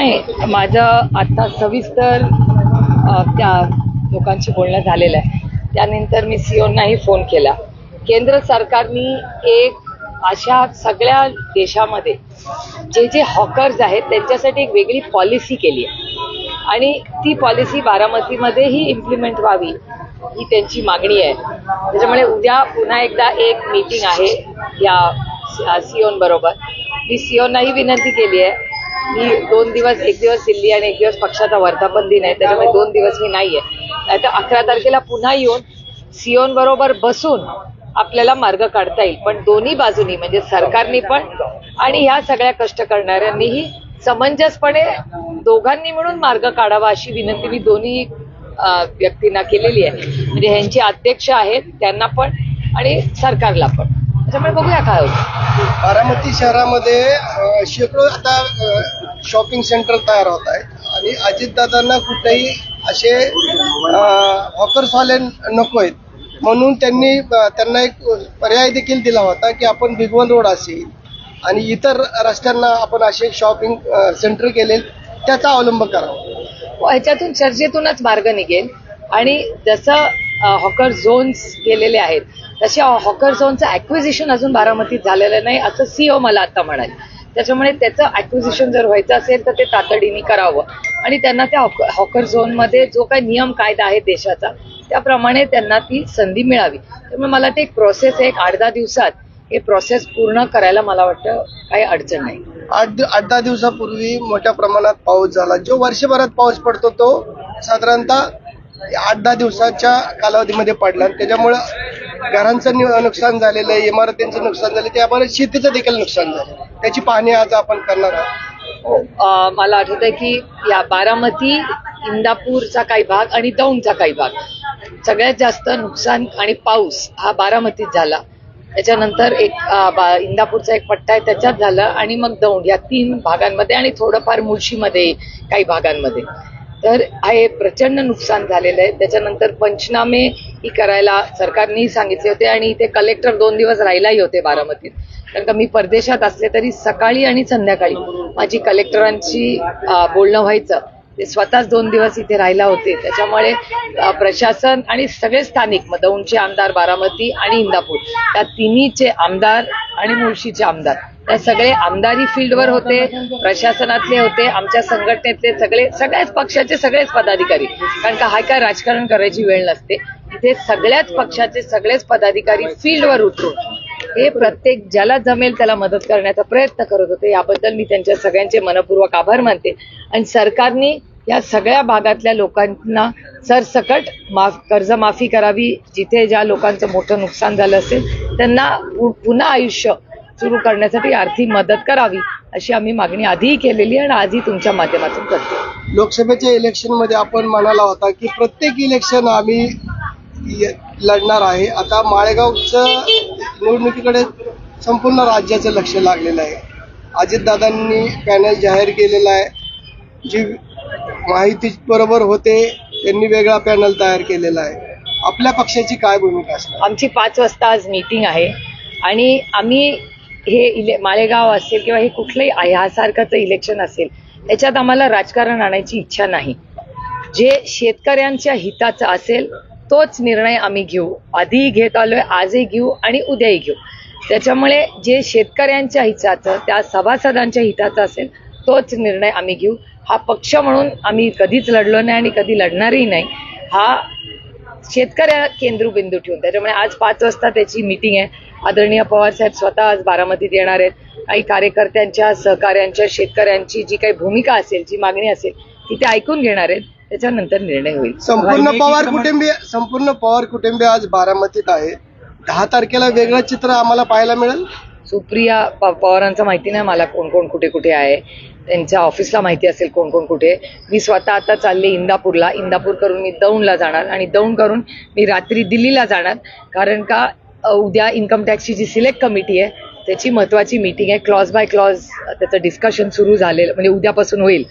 नाही माझं आता सविस्तर त्या लोकांशी बोलणं झालेलं आहे. त्यानंतर मी सीओनाही फोन केला. केंद्र सरकारनी एक अशा सगळ्या देशामध्ये जे जे हॉकर्स आहेत त्यांच्यासाठी एक वेगळी पॉलिसी केली आहे. आणि ती पॉलिसी बारामतीमध्येही इम्प्लिमेंट व्हावी ही त्यांची मागणी आहे. त्याच्यामुळे उद्या पुन्हा एकदा एक मीटिंग आहे या सिओन बरोबर. मी सिओनलाही विनंती केली आहे. मी दोन दिवस एक दिवस दिल्ली आणि एक दिवस पक्षाचा वर्धापन दिन आहे त्याच्यामुळे दोन दिवस मी नाही आहे नाहीतर अकरा तारखेला पुन्हा येऊन सिओन बरोबर बसून आपल्याला मार्ग काढता येईल. पण दोन्ही बाजूनी म्हणजे सरकारनी पण आणि ह्या सगळ्या कष्ट करणाऱ्यांनीही समंजसपणे दोघांनी मिळून मार्ग काढावा अशी विनंती मी दोन्ही व्यक्तींना केलेली आहे. म्हणजे ह्यांचे अध्यक्ष आहेत त्यांना पण आणि सरकारला पण. बघूया काय होतं. बारामती शहरामध्ये शेकडो आता शॉपिंग सेंटर तयार होत आहेत. आणि अजितदादांना कुठेही असे हॉकर्सवाले नको आहेत म्हणून त्यांनी त्यांना एक पर्याय देखील दिला होता की आपण भिगवण रोड असेल आणि इतर रस्त्यांना आपण असे शॉपिंग सेंटर केले त्याचा अवलंब करावा. ह्याच्यातून चर्चेतूनच मार्ग निघेल. आणि जसं हॉकर झोन्स केलेले आहेत. तसे हॉकर झोनचं ॲक्विजिशन अजून बारामतीत झालेलं नाही असं सीओ मला आता म्हणाले. त्याच्यामुळे त्याचं ॲक्विजिशन जर व्हायचं असेल तर ते तातडीने करावं. आणि त्यांना त्या हॉकर झोनमध्ये जो काही नियम कायदा आहे देशाचा त्याप्रमाणे त्यांना ती संधी मिळावी. त्यामुळे मला ते एक प्रोसेस आहे एक आठ दहा दिवसात हे प्रोसेस पूर्ण करायला मला वाटतं काही अडचण नाही. आठ आठ दहा दिवसापूर्वी मोठ्या प्रमाणात पाऊस झाला. जो वर्षभरात पाऊस पडतो तो साधारणतः आठ दहा दिवसाच्या कालावधीमध्ये पडला आणि त्याच्यामुळं घरांचं नुकसान झालेलं आहे इमारतींचं नुकसान झालं त्यामुळे शेतीचं देखील नुकसान झालं. त्याची पाहणी आज आपण करणार आहोत. मला आठवत आहे की या बारामती इंदापूरचा काही भाग आणि दौंडचा काही भाग सगळ्यात जास्त नुकसान आणि पाऊस हा बारामतीत झाला. त्याच्यानंतर एक इंदापूरचा एक पट्टा आहे त्याच्यात झालं आणि मग दौंड या तीन भागांमध्ये आणि थोडंफार मुळशीमध्ये काही भागांमध्ये. तर हे प्रचंड नुकसान झालेलं आहे. त्याच्यानंतर पंचनामे ही करायला सरकारनेही सांगितले होते आणि इथे कलेक्टर दोन दिवस राहिलाही होते बारामतीत. कारण का मी परदेशात असले तरी सकाळी आणि संध्याकाळी माझी कलेक्टरांची बोलणं व्हायचं. ते स्वतःच दोन दिवस इथे राहिला होते. त्याच्यामुळे प्रशासन आणि सगळे स्थानिक मग दौंडचे आमदार बारामती आणि इंदापूर त्या तिन्हीचे आमदार आणि मुळशीचे आमदार त्या सगळे आमदारी फील्डवर होते प्रशासनातले होते आमच्या संघटनेतले सगळे सगळ्याच पक्षाचे सगळेच पदाधिकारी. कारण का हाय काय राजकारण करायची वेळ नसते. इथे सगळ्याच पक्षाचे सगळेच पदाधिकारी फील्डवर उतरून हे प्रत्येक ज्याला जमेल त्याला मदत करण्याचा प्रयत्न करत होते. याबद्दल मी त्यांच्या सगळ्यांचे मनपूर्वक आभार मानते. आणि सरकारने या सगळ्या भागातल्या लोकांना सरसकट माफ कर्जमाफी करावी जिथे ज्या लोकांचं मोठं नुकसान झालं असेल त्यांना पु- पुन्हा आयुष्य सुरू करण्यासाठी आर्थिक मदत करावी अशी आम्ही मागणी आधीही केलेली आहे आणि आजही तुमच्या माध्यमातून करतो. लोकसभेच्या इलेक्शनमध्ये आपण म्हणाला होता की प्रत्येक इलेक्शन आम्ही लढणार आहे. आता माळेगावचं निवडणुकीकडे संपूर्ण राज्याचं लक्ष लागलेलं आहे. अजितदादांनी पॅनल जाहीर केलेला आहे. जी माहिती बरोबर होते त्यांनी वेगळा पॅनल तयार केलेला आहे. आपल्या पक्षाची काय भूमिका असते आमची पाच वाजता आज मीटिंग आहे. आणि आम्ही हे इले मालेगाव असेल किंवा हे कुठलंही ह्यासारखंच इलेक्शन असेल याच्यात आम्हाला राजकारण आणायची इच्छा नाही. जे शेतकऱ्यांच्या हिताचं असेल तोच निर्णय आम्ही घेऊ. आधीही घेत आलोय आजही घेऊ आणि उद्याही घेऊ. त्याच्यामुळे जे शेतकऱ्यांच्या हिताचं त्या सभासदांच्या हिताचं असेल तोच निर्णय आम्ही घेऊ. हा पक्ष म्हणून आम्ही कधीच लढलो नाही आणि कधी लढणारही नाही. हा शेतकऱ्या केंद्रबिंदू ठेवून त्याच्यामुळे आज पाच वाजता त्याची मीटिंग आहे. आदरणीय पवार साहेब स्वतः आज बारामतीत येणार आहेत. काही कार्यकर्त्यांच्या सहकाऱ्यांच्या शेतकऱ्यांची जी काही भूमिका असेल जी मागणी असेल ती ते ऐकून घेणार आहेत. त्याच्यानंतर निर्णय होईल. संपूर्ण पवार कुटुंबीय संपूर्ण पवार कुटुंबीय आज बारामतीत आहे. दहा तारखेला वेगळं चित्र आम्हाला पाहायला मिळेल. सुप्रिया प- पवारांचं माहिती नाही मला कोण कोण कुठे कुठे आहे. त्यांच्या ऑफिसला माहिती असेल कोण कोण कुठे. मी स्वतः आता चालले इंदापूरला. इंदापूर करून मी दौंडला जाणार आणि दौंड करून मी रात्री दिल्लीला जाणार. कारण का उद्या इन्कम टॅक्सची जी सिलेक्ट कमिटी आहे त्याची महत्त्वाची मीटिंग आहे. क्लॉज बाय क्लॉज त्याचं डिस्कशन सुरू झालेलं म्हणजे उद्यापासून होईल.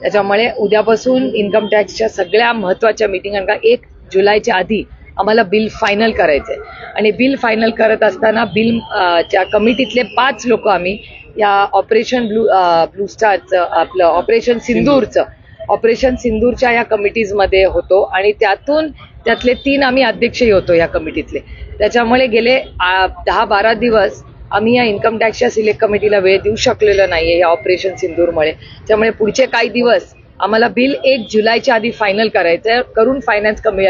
त्याच्यामुळे उद्यापासून इन्कम टॅक्सच्या सगळ्या महत्त्वाच्या मीटिंग का एक जुलैच्या आधी आम्हाला बिल फायनल करायचंय. आणि बिल फायनल करत असताना बिल च्या कमिटीतले पाच लोक आम्ही या ऑपरेशन ब्लू ब्लू स्टारचं आपलं ऑपरेशन सिंदूरचं ऑपरेशन सिंदूरच्या या कमिटीजमध्ये होतो. आणि त्यातून त्यातले तीन आम्ही अध्यक्षही होतो या कमिटीतले. त्याच्यामुळे गेले दहा बारा दिवस आम्ही या इन्कम टॅक्सच्या सिलेक्ट कमिटीला वेळ देऊ शकलेलो नाहीये या ऑपरेशन सिंदूरमुळे. त्यामुळे पुढचे काही दिवस आम्हाला बिल एक जुलैच्या आधी फायनल करायचं आहे करून फायनान्स कमी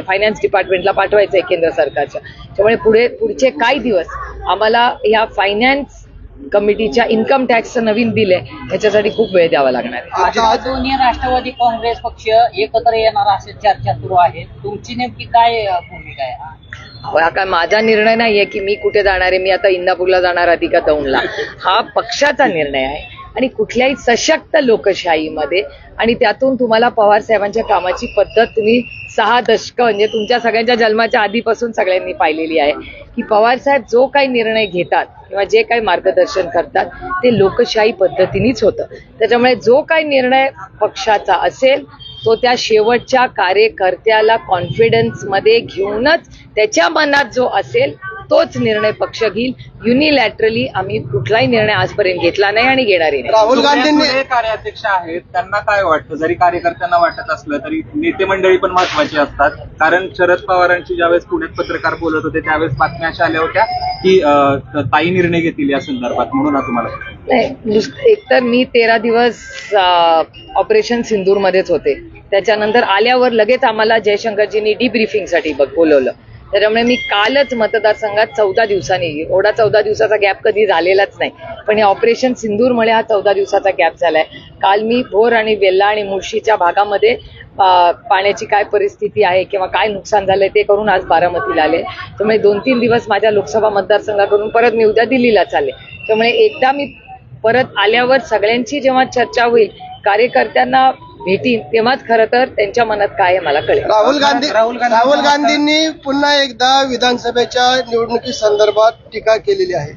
फायनान्स डिपार्टमेंटला पाठवायचं आहे केंद्र सरकारच्या. त्यामुळे पुढे पुढचे काही दिवस आम्हाला या फायनान्स कमिटीच्या इन्कम टॅक्सचं नवीन बिल आहे ह्याच्यासाठी खूप वेळ द्यावा लागणार आहे. दोन्ही राष्ट्रवादी काँग्रेस पक्ष एकत्र येणार असे चर्चा सुरू आहे. तुमची नेमकी काय भूमिका आहे? हा काय माझा निर्णय नाहीये की मी कुठे जाणार आहे? मी आता इंदापूरला जाणार आधी का दौंडला? हा पक्षाचा निर्णय आहे. आणि कुठल्याही सशक्त लोकशाहीमध्ये आणि त्यातून तुम्हाला पवार साहेबांच्या कामाची पद्धत तुम्ही सहा दशक म्हणजे तुमच्या सगळ्यांच्या जन्माच्या आधीपासून सगळ्यांनी पाहिलेली आहे की पवार साहेब जो काही निर्णय घेतात किंवा जे काही मार्गदर्शन करतात ते लोकशाही पद्धतीनेच होतं. त्याच्यामुळे जो काही निर्णय पक्षाचा असेल तो त्या शेवटच्या कार्यकर्त्याला कॉन्फिडन्समध्ये घेऊनच त्याच्या मनात जो असेल तोच निर्णय पक्ष घेईल. युनिलॅटरली आम्ही कुठलाही निर्णय आजपर्यंत घेतला नाही आणि घेणारही नाही. राहुल सुळे कार्याध्यक्ष आहेत त्यांना काय वाटतं? जरी कार्यकर्त्यांना वाटत असलं तरी नेते मंडळी पण महत्वाची असतात. कारण शरद पवारांची ज्यावेळेस पुण्यात पत्रकार बोलत होते त्यावेळेस बातम्या अशा आल्या होत्या की ताई निर्णय घेतील या संदर्भात. म्हणून हा तुम्हाला एकतर मी तेरा दिवस ऑपरेशन सिंदूर मध्येच होते. त्याच्यानंतर आल्यावर लगेच आम्हाला जयशंकरजींनी डीब्रीफिंगसाठी बोलवलं. त्याच्यामुळे मी कालच मतदारसंघात चौदा दिवसांनी एवढा चौदा दिवसाचा गॅप कधी झालेलाच नाही. पण हे ऑपरेशन सिंदूरमुळे हा चौदा दिवसाचा गॅप झालाय. काल मी भोर आणि वेल्ला आणि मुळशीच्या भागामध्ये पाण्याची काय परिस्थिती आहे किंवा काय नुकसान झालंय ते करून आज बारामतीला आले. त्यामुळे दोन तीन दिवस माझ्या लोकसभा मतदारसंघाकडून परत मी उद्या दिल्लीला चालले. त्यामुळे एकदा मी परत आल्यावर सगळ्यांची जेव्हा चर्चा होईल कार्यकर्त्यांना भेटीन तेव्हाच खरं तर त्यांच्या मनात काय आहे मला कळेल. राहुल गांधी राहुल गांधी- राहुल गांधींनी पुन्हा एकदा विधानसभेच्या निवडणुकी संदर्भात टीका केलेली आहे.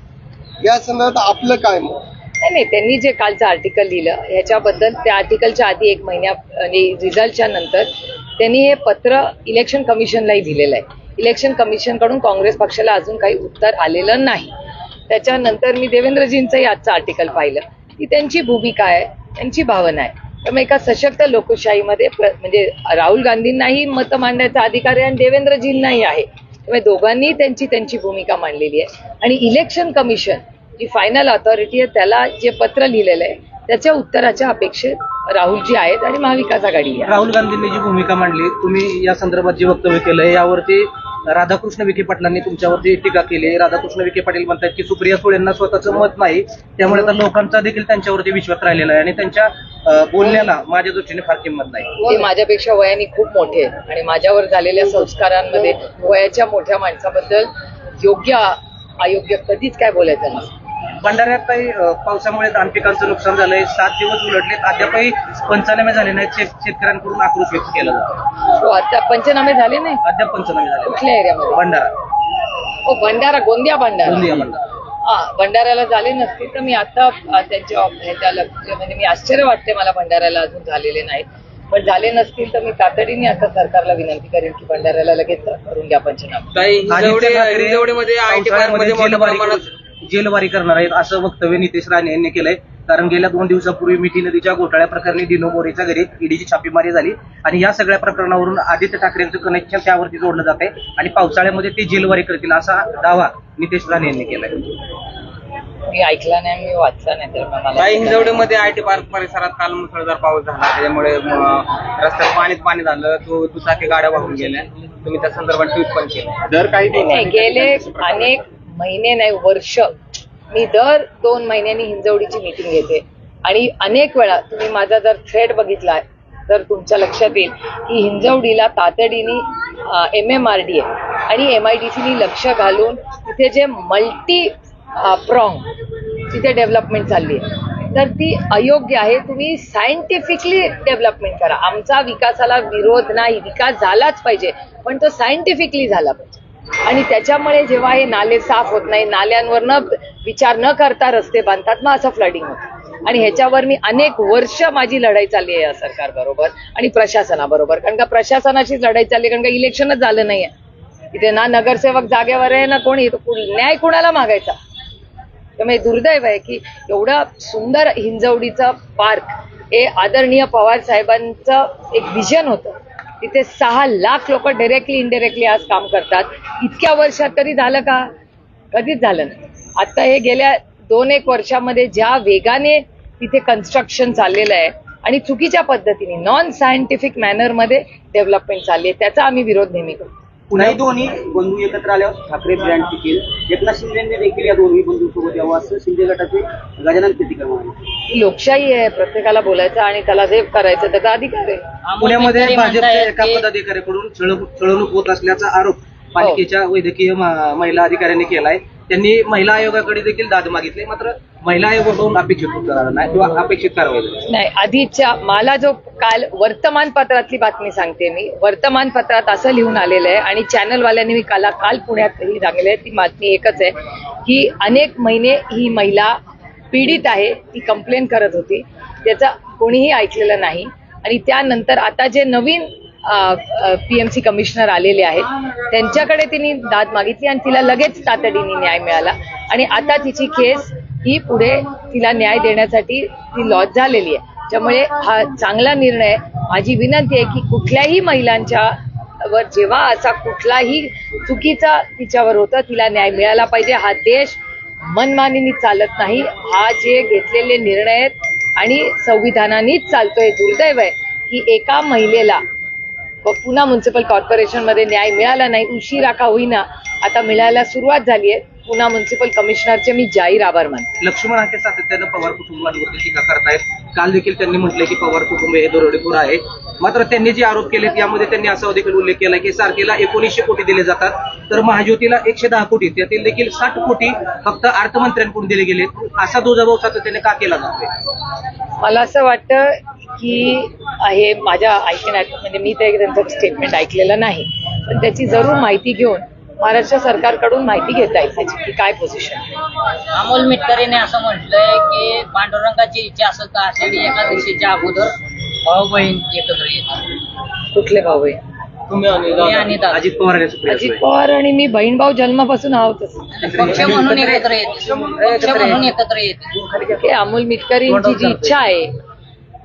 या संदर्भात आपलं काय मत? नाही नाही त्यांनी जे कालचं आर्टिकल लिहिलं ह्याच्याबद्दल त्या आर्टिकलच्या आधी एक महिन्या आणि रिझल्टच्या नंतर त्यांनी हे पत्र इलेक्शन कमिशनलाही दिलेलं आहे. इलेक्शन कमिशनकडून काँग्रेस पक्षाला अजून काही उत्तर आलेलं नाही. त्याच्यानंतर मी देवेंद्रजींचंही आजचं आर्टिकल पाहिलं. की त्यांची भूमिका आहे. त्यांची भावना आहे. त्यामुळे एका सशक्त लोकशाहीमध्ये प्र- म्हणजे राहुल गांधींनाही मतं मांडण्याचा अधिकार आहे आणि देवेंद्रजींनाही आहे. त्यामुळे दोघांनी त्यांची त्यांची भूमिका मांडलेली आहे. आणि इलेक्शन कमिशन जी फायनल ऑथॉरिटी आहे त्याला जे पत्र लिहिलेलं आहे त्याच्या उत्तराच्या अपेक्षेत राहुलजी आहेत आणि महाविकास आघाडी आहे. राहुल गांधींनी जी भूमिका मांडली तुम्ही या संदर्भात जे वक्तव्य केलं यावरती राधाकृष्ण विखे पाटलांनी तुमच्यावरती टीका केली. राधाकृष्ण विखे पाटील म्हणतात की सुप्रिया सुळेंना स्वतःचं मत नाही. त्यामुळे आता लोकांचा देखील त्यांच्यावरती विश्वास राहिलेला आहे आणि त्यांच्या बोलण्याला माझ्या दृष्टीने फार किंमत नाही. ते माझ्यापेक्षा वयाने खूप मोठे आणि माझ्यावर झालेल्या संस्कारांमध्ये वयाच्या मोठ्या माणसाबद्दल योग्य अयोग्य कधीच काय बोलायचं नाही. भंडाऱ्यात काही अं, पावसामुळे धान पिकांचं नुकसान झालंय. सात दिवस उलटले अद्यापही पंचनामे झाले नाहीत. शेत- शेतकऱ्यांकडून आक्रोश व्यक्त केला जातो. हो, आता पंचनामे झाले नाही? अद्याप पंचनामे झाले नाहीत. कुठल्या एरियामध्ये? भंडारा. हो भंडारा गोंदिया भंडारा. गोंदिया भंडारा. हा भंडाऱ्याला झाले नसतील तर मी आता अ, त्यांच्या ह्याच्या लक्ष- म्हणजे मी आश्चर्य वाटते मला भंडाऱ्याला अजून झालेले नाहीत. पण झाले नसतील तर मी तातडीने आता सरकारला विनंती करेन की भंडाऱ्याला लगेच करून घ्या पंचनामे. ताई ठाकरे पावसाळ्यामध्ये मोठ्या प्रमाणात जेलवारी करणार आहेत असं वक्तव्य नितेश राणे यांनी केलंय. कारण गेल्या दोन दिवसापूर्वी मिठी नदीच्या घोटाळ्या प्रकरणी डिनो मोरेच्या घरी ईडीची छापेमारी झाली. आणि या सगळ्या प्रकरणावरून आदित्य ठाकरेंचं कनेक्शन त्यावरती जोडलं जात आहे आणि पावसाळ्यामध्ये ते जेलवारी करतील असा दावा नितेश राणे यांनी केलाय. मी ऐकला नाही मी वाचला नाही तर मला ताई हिंजवडीमध्ये आय टी पार्क परिसरात काल मुसळधार पाऊस झाला. त्याच्यामुळे म, रस्त्यात पाणीच पाणी झालं. तो दुचाकी गाड्या वाहून गेल्या. तुम्ही त्या संदर्भात ट्विट पण केलं. दर काही नाही गेले अनेक महिने नाही वर्ष. मी दर दोन महिन्यांनी हिंजवडीची मीटिंग घेते. आणि अनेक वेळा तुम्ही माझा जर थ्रेड बघितला तर तुमच्या लक्षात येईल की हिंजवडीला तातडीने M M R D A आणि एम आय डी सीनी लक्ष घालून तिथे जे मल्टी प्रॉंग तिथे डेव्हलपमेंट चालली आहे. तर ती अयोग्य आहे. तुम्ही सायंटिफिकली डेव्हलपमेंट करा. आमचा विकासाला विरोध नाही. विकास झालाच पाहिजे पण तो सायंटिफिकली झाला पाहिजे. आणि त्याच्यामुळे जेव्हा हे नाले साफ होत नाही नाल्यांवर न विचार न करता रस्ते बांधतात मग असं फ्लडिंग होतं. आणि ह्याच्यावर मी अनेक वर्ष माझी लढाई चालली आहे या सरकार बरोबर आणि प्रशासनाबरोबर. कारण का प्रशासनाशीच लढाई चालली आहे, कारण का इलेक्शनच झालं नाहीये. इथे ना नगरसेवक जागेवर आहे ना कोणी तो न्याय कुणाला मागायचा? त्यामुळे दुर्दैव आहे की एवढा सुंदर हिंजवडीचं पार्क हे आदरणीय पवार साहेबांचं एक विजन होतं. तिथे सहा लाख लोक डायरेक्टली इनडायरेक्टली आज काम करतात. इतक्या वर्षात तरी झालं का? कधीच झालं नाही. आता हे गेल्या दोन एक वर्षामध्ये ज्या वेगाने तिथे कन्स्ट्रक्शन चाललेलं आहे आणि चुकीच्या पद्धतीने नॉन सायंटिफिक मॅनरमध्ये डेव्हलपमेंट चालली आहे त्याचा आम्ही विरोध नेहमी करतो. पुन्हा दोन्ही बंधू एकत्र आल्यावर ठाकरे ब्रँड टिकेल. एकनाथ शिंदेने देखील या दोन्ही बंधू सोबत यावं असं शिंदे गटाचे गजानन कीर्तीकर म्हणाले. ही लोकशाही आहे प्रत्येकाला बोलायचं आणि त्याला जे करायचं त्याचा अधिकार आहे. पुण्यामध्ये भाजपच्या एका पदाधिकाऱ्याकडून छळ- छळवणूक होत असल्याचा आरोप पालिकेच्या वैद्यकीय म- महिला अधिकाऱ्यांनी केलाय. त्यांनी महिला आयोगाकडे देखील दाद मागितली. मात्र महिला आयोगाकडून अपेक्षित उत्तर आलं नाही किंवा अपेक्षित कारवाई झाली. नाही. आधीच्या मला जो काल वर्तमानपत्रातली बातमी सांगते मी. वर्तमानपत्रात असं लिहून आलेलं आहे आणि चॅनलवाल्यांनी मी काल काल पुण्यातही सांगले ती बातमी एकच आहे की अनेक महिने ही महिला पीडित आहे ती कंप्लेन करत होती. त्याचा कोणीही ऐकलेलं नाही. आणि त्यानंतर आता जे नवीन पीएमसी कमिशनर आलेले आहेत. त्यांच्याकडे तिने दाद मागितली आणि तिला लगेच तातडीने न्याय मिळाला. आणि आता तिची केस ही पुढे तिला न्याय देण्यासाठी ती लॉज झालेली आहे. त्यामुळे हा चांगला निर्णय माझी विनंती आहे की कुठल्याही महिलांच्या वर जेव्हा असा कुठलाही चुकीचा तिच्यावर होता तिला न्याय मिळाला पाहिजे. हा देश मनमानीने चालत नाही. हा जे घेतलेले निर्णय आहेत आणि संविधानानेच चालतोय दुर्दैव आहे की एका महिलेला व पुन्हा म्युन्सिपल कॉर्पोरेशनमध्ये न्याय मिळाला नाही उशिरा का होईना आता मिळायला सुरुवात झाली आहे. पुन्हा म्युन्सिपल कमिशनरचे मी जाहीर आभार मानते. लक्ष्मण हाके सातत्यानं पवार कुटुंबांवरती टीका करतायत. काल देखील त्यांनी म्हटलंय की पवार कुटुंब हे दरोडेखोर आहे मात्र त्यांनी जे आरोप केलेत यामध्ये त्यांनी असा देखील उल्लेख केला की सारखेला एकोणीसशे कोटी दिले जातात. तर महाज्योतीला एकशे दहा कोटी त्यातील देखील साठ कोटी फक्त अर्थमंत्र्यांकडून दिले गेले. असा दुजाभाव सातत्याने का केला जातोय? मला असं वाटतं की हे माझ्या ऐकण्यात म्हणजे मी ते त्यांचं स्टेटमेंट ऐकलेलं नाही. पण त्याची जरूर माहिती घेऊन महाराष्ट्र सरकारकडून माहिती घेता येईल त्याची. की काय पोझिशन आहे? अमोल मिटकरीने असं म्हटलंय की पांडुरंगाची इच्छा असेल तर आषाढी एकादशीच्या अगोदर भाऊ बहीण एकत्र येतात. कुठले भाऊ दादा. अजित पवार अजित. पवार आणि मी बहीण भाऊ जन्मापासून आहोतच पक्ष म्हणून एकत्र येते म्हणून एकत्र येते की अमोल मिटकरींची जी इच्छा आहे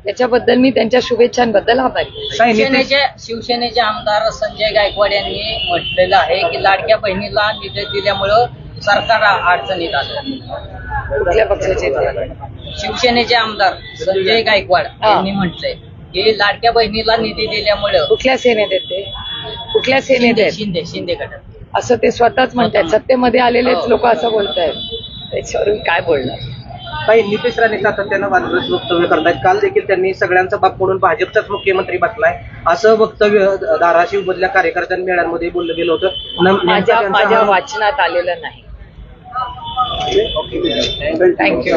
त्याच्याबद्दल मी त्यांच्या शुभेच्छांबद्दल आभारी शिवसेनेचे शिवसेनेचे आमदार संजय गायकवाड यांनी म्हटलेलं आहे की लाडक्या बहिणीला निधी दिल्यामुळं सरकार अडचणीत आलं कुठल्या पक्षाचे ते? शिवसेनेचे आमदार संजय गायकवाड हा. यांनी म्हटलंय की लाडक्या बहिणीला निधी दिल्यामुळं कुठल्या सेनेत आहेत ते कुठल्या सेनेत शिंदे आहेत शिंदे शिंदे गटात असं ते स्वतःच म्हणतात. सत्तेमध्ये आलेलेच हो. लोक असं बोलतायत त्याच्यावर मी काय बोलणार काही नितेश राणे सातत्यानं वादग्रस्त वक्तव्य करतायत? काल देखील त्यांनी सगळ्यांचा बाप म्हणून भाजपचाच मुख्यमंत्री बसलाय. असं वक्तव्य धाराशिव मधल्या कार्यकर्त्यां मेळ्यांमध्ये बोललं गेलं होतं. माझ्या माझ्या वाचनात आलेलं नाही. थँक्यू